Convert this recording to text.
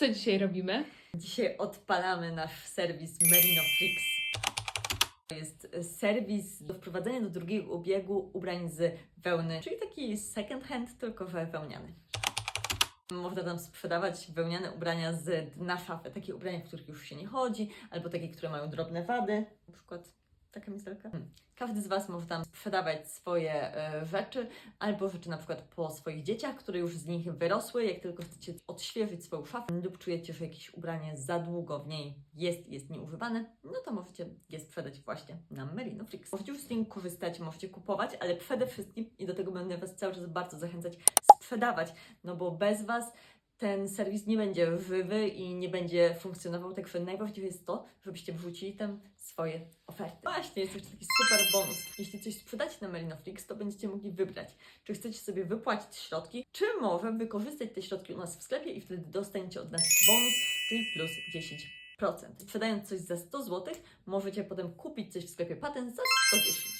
Co dzisiaj robimy? Dzisiaj odpalamy nasz serwis Merino Flix. To jest serwis do wprowadzenia do drugiego obiegu ubrań z wełny, czyli taki second hand, tylko wełniany. Można tam sprzedawać wełniane ubrania z dna szafy, takie ubrania, w których już się nie chodzi, albo takie, które mają drobne wady, na przykład taka kamizelka. Hmm. Każdy z Was może tam sprzedawać swoje e, rzeczy, albo rzeczy na przykład po swoich dzieciach, które już z nich wyrosły. Jak tylko chcecie odświeżyć swoją szafę lub czujecie, że jakieś ubranie za długo w niej jest jest nieużywane, no to możecie je sprzedać właśnie na Merino Flix. Możecie już z nim korzystać, możecie kupować, ale przede wszystkim, i do tego będę Was cały czas bardzo zachęcać, sprzedawać, no bo bez Was ten serwis nie będzie żywy i nie będzie funkcjonował, także najważniejsze jest to, żebyście wrzucili tam swoje oferty. Właśnie, jest jeszcze taki super bonus. Jeśli coś sprzedacie na Melinoflix, to będziecie mogli wybrać, czy chcecie sobie wypłacić środki, czy może wykorzystać te środki u nas w sklepie i wtedy dostaniecie od nas bonus, czyli plus 10%. Sprzedając coś za 100 zł, możecie potem kupić coś w sklepie patent za 110.